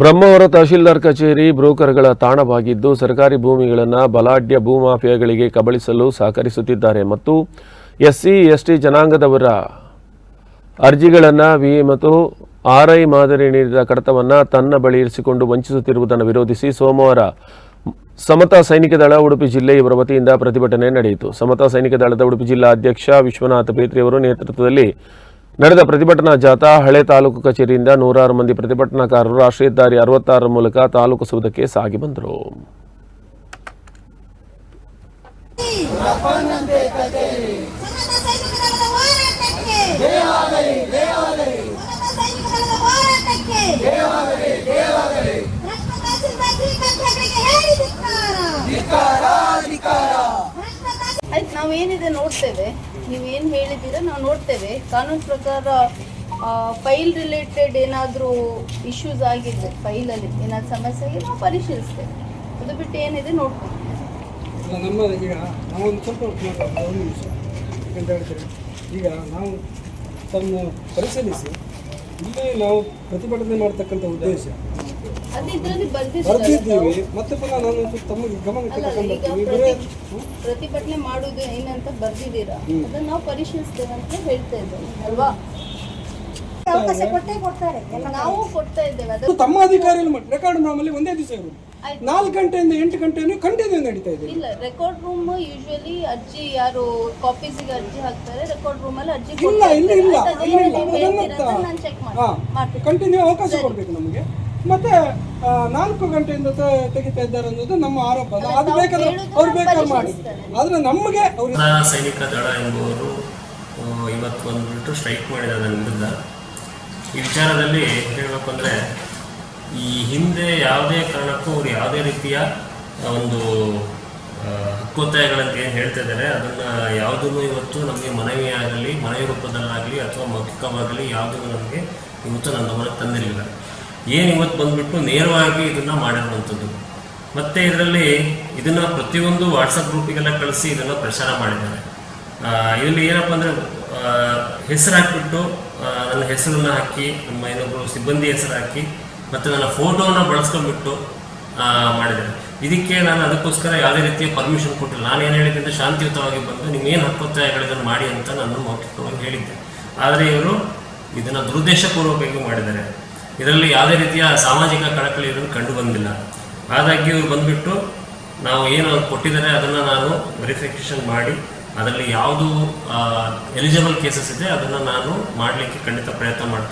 ಬ್ರಹ್ಮಾವರ ತಹಶೀಲ್ದಾರ್ ಕಚೇರಿ ಬ್ರೋಕರ್ಗಳ ತಾಣವಾಗಿದ್ದು, ಸರ್ಕಾರಿ ಭೂಮಿಗಳನ್ನು ಬಲಾಢ್ಯ ಭೂಮಾಫಿಯಾಗಳಿಗೆ ಕಬಳಿಸಲು ಸಹಕರಿಸುತ್ತಿದ್ದಾರೆ ಮತ್ತು ಎಸ್ಸಿ, ಎಸ್ಟಿ ಜನಾಂಗದವರ ಅರ್ಜಿಗಳನ್ನು ವಿ ಮತ್ತು ಆರ್ಐ ಮಾದರಿ ನೀಡಿದ ಕಡತವನ್ನು ತನ್ನ ಬಳಿ ಇರಿಸಿಕೊಂಡು ವಂಚಿಸುತ್ತಿರುವುದನ್ನು ವಿರೋಧಿಸಿ ಸೋಮವಾರ ಸಮತಾ ಸೈನಿಕ ದಳ, ಉಡುಪಿ ಜಿಲ್ಲೆ ಇವರ ವತಿಯಿಂದ ಪ್ರತಿಭಟನೆ ನಡೆಯಿತು. ಸಮತಾ ಸೈನಿಕ ದಳದ ಉಡುಪಿ ಜಿಲ್ಲಾ ಅಧ್ಯಕ್ಷ ವಿಶ್ವನಾಥ ಪೇತ್ರಿಯವರು ನೇತೃತ್ವದಲ್ಲಿ ನಡೆದ ಪ್ರತಿಭಟನಾ ಜಾಥಾ ಹಳೆ ತಾಲೂಕು ಕಚೇರಿಯಿಂದ ನೂರಾರು ಮಂದಿ ಪ್ರತಿಭಟನಾಕಾರರು ರಾಷ್ಟ್ರೀಯ ದಾರಿ ಅರವತ್ತಾರರ ಮೂಲಕ ತಾಲೂಕು ಸೌಧಕ್ಕೆ ಸಾಗಿ ಬಂದರು. ಆಯ್ತು ನಾವೇನಿದೆ ನೋಡ್ತೇವೆ. ನೀವೇನು ಹೇಳಿದ್ದೀರಾ, ನಾವು ನೋಡ್ತೇವೆ. ಕಾನೂನು ಪ್ರಕಾರ ಫೈಲ್ ರಿಲೇಟೆಡ್ ಏನಾದರೂ ಇಶ್ಯೂಸ್ ಆಗಿದೆ ಫೈಲಲ್ಲಿ ಏನಾದರೂ ಸಮಸ್ಯೆ ಆಗಿದೆ ನಾವು ಪರಿಶೀಲಿಸ್ತೇವೆ. ಅದು ಬಿಟ್ಟು ಏನಿದೆ ನೋಡ್ತೀವಿ ನಮ್ಮ ಈಗ ನಾವೊಂದು ಸ್ವಲ್ಪ ಒಂದು ನಿಮಿಷ ಈಗ ನಾವು ತಮ್ಮ ಪರಿಶೀಲಿಸಿ, ಇಲ್ಲಿ ನಾವು ಪ್ರತಿಭಟನೆ ಮಾಡ್ತಕ್ಕಂಥ ಉದ್ದೇಶ ಅದು ಇದರಲ್ಲಿ ಬರ್ದಿದ್ದೀವಿ ಮತ್ತೆ ಪುನಃ ನಾನು ತಮಗೆ ಗಮನಕ್ಕೆ ಪ್ರತಿಭಟನೆ ಮಾಡುದು ಏನಂತ ಬರ್ದಿದ್ದೀರಾ? ಅದನ್ನ ನಾವು ಪರಿಶೀಲಿಸ್ತೇವೆ ಅಂತ ಹೇಳ್ತಾ ಇದ್ದೇವೆ. ಅಲ್ವಾ? ಅವಕಾಶ ಕೊಟ್ಟೇ ಕೊಡ್ತಾರೆ. ನಾವು ಕೊಡ್ತಾ ಇದ್ದೇವೆ. ಅದು ತಮ್ಮ ಅಧಿಕಾರಿಗಳು ಮಾಡಿ ರೆಕಾರ್ಡ್ ನಮ್ಮಲ್ಲಿ ಒಂದೇ ದಿವಸ ಇರೋದು. ಆಯ್ತು. ನಾಲ್ಕು ಗಂಟೆಯಿಂದ ಎಂಟು ಗಂಟೆಯನ್ನು ಖಂಡಿತ ನಡೀತಾ ಇದೆ. ಇಲ್ಲ ರೆಕಾರ್ಡ್ ರೂಮ್ ಯೂಶುವಲಿ ಅರ್ಜಿ ಯಾರು ಕಾಪೀಸಿಗೆ ಅರ್ಜಿ ಹಾಕ್ತಾರೆ. ರೆಕಾರ್ಡ್ ರೂಮ್ ಅಲ್ಲಿ ಅರ್ಜಿ ಇಲ್ಲ ಇಲ್ಲ ಇಲ್ಲ. ಇಲ್ಲ ಇಲ್ಲ. ಅದನ್ನತ್ತ ನಾನು ಚೆಕ್ ಮಾಡ್ತೀನಿ. ಮಾಡ್ತೀನಿ ಕಂಟಿನ್ಯೂ ಅವಕಾಶ ಕೊಡಬೇಕು ನಮಗೆ. ಮತ್ತೆ ನಾಲ್ಕು ಗಂಟೆಯಿಂದ ತೆಗಿತಾ ಇದ್ದಾರೆ ಅನ್ನೋದು ನಮ್ಮ ಆರೋಪ. ಅದು- ಬೇಕಾದ್ರೆ ಅವ್ರು ಬೇಕಾದ್ರೆ ಮಾಡಿ. ಆದ್ರೆ ನಮಗೆ ಅವರು ಸೈನಿಕ ದಳ ಎಂಬುವರು ಇವತ್ತು ಬಂದ್ಬಿಟ್ಟು ಸ್ಟ್ರೈಕ್ ಮಾಡಿದ್ದಾರೆ ನನ್ನ ವಿರುದ್ಧ. ಈ ವಿಚಾರದಲ್ಲಿ ಹೇಳಬೇಕು ಅಂದರೆ ಈ ಹಿಂದೆ ಯಾವುದೇ ಕಾರಣಕ್ಕೂ ಅವರು ಯಾವುದೇ ರೀತಿಯ ಒಂದು ಹಕ್ಕೊತ್ತಾಯಗಳಂತ ಏನು ಹೇಳ್ತಾ ಇದ್ದಾರೆ ಅದನ್ನು ಯಾವುದನ್ನು ಇವತ್ತು ನಮಗೆ ಮನವಿಯಾಗಲಿ ಮನವಿ ರೂಪದಲ್ಲಾಗಲಿ ಅಥವಾ ಮೌಖಿಕವಾಗಲಿ ಯಾವುದನ್ನು ನಮಗೆ ಇವತ್ತು ನನ್ನ ಗಮನಕ್ಕೆ ತಂದಿರಲಿಲ್ಲ. ಏನು ಇವತ್ತು ಬಂದ್ಬಿಟ್ಟು ನೇರವಾಗಿ ಇದನ್ನು ಮಾಡಿರುವಂಥದ್ದು ಮತ್ತೆ ಇದರಲ್ಲಿ ಇದನ್ನ ಪ್ರತಿಯೊಂದು ವಾಟ್ಸಪ್ ಗ್ರೂಪಿಗೆಲ್ಲ ಕಳಿಸಿ ಇದನ್ನ ಪ್ರಚಾರ ಮಾಡಿದ್ದಾರೆ. ಇದರಲ್ಲಿ ಏನಪ್ಪ ಅಂದ್ರೆ ಹೆಸರು ಹಾಕಿಬಿಟ್ಟು ನನ್ನ ಹೆಸರನ್ನ ಹಾಕಿ, ನಮ್ಮ ಇನ್ನೊಬ್ಬರು ಸಿಬ್ಬಂದಿ ಹೆಸರು ಹಾಕಿ, ಮತ್ತು ನನ್ನ ಫೋಟೋನ ಬಳಸ್ಕೊಂಡ್ಬಿಟ್ಟು ಮಾಡಿದ್ದಾರೆ. ಇದಕ್ಕೆ ನಾನು ಅದಕ್ಕೋಸ್ಕರ ಯಾವುದೇ ರೀತಿಯ ಪರ್ಮಿಷನ್ ಕೊಟ್ಟಿಲ್ಲ. ನಾನು ಏನು ಹೇಳಿದ್ದೆ ಶಾಂತಿಯುತವಾಗಿ ಬಂದು ನಿಮ್ಗೇನು ಹಕ್ಕೊತ್ತಾಯಗಳಿದನ್ನು ಮಾಡಿ ಅಂತ ನಾನು ಮೌಖಿಕವಾಗಿ ಹೇಳಿದ್ದೆ. ಆದರೆ ಇವರು ಇದನ್ನು ದುರುದ್ದೇಶಪೂರ್ವಕವಾಗಿ ಮಾಡಿದ್ದಾರೆ. ಇದರಲ್ಲಿ ಯಾವುದೇ ರೀತಿಯ ಸಾಮಾಜಿಕ ಕಳಕಳಿ ಇರೋದು ಕಂಡು ಬಂದಿಲ್ಲ. ಹಾಗಾಗಿ ಇವರು ಬಂದ್ಬಿಟ್ಟು ನಾವು ಏನು ಕೊಟ್ಟಿದ್ದಾರೆ ಅದನ್ನು ನಾನು ವೆರಿಫಿಕೇಷನ್ ಮಾಡಿ, ಅದರಲ್ಲಿ ಯಾವುದು ಎಲಿಜಿಬಲ್ ಕೇಸಸ್ ಇದೆ ಅದನ್ನು ನಾನು ಮಾಡಲಿಕ್ಕೆ ಖಂಡಿತ ಪ್ರಯತ್ನ ಮಾಡ್ತೀನಿ.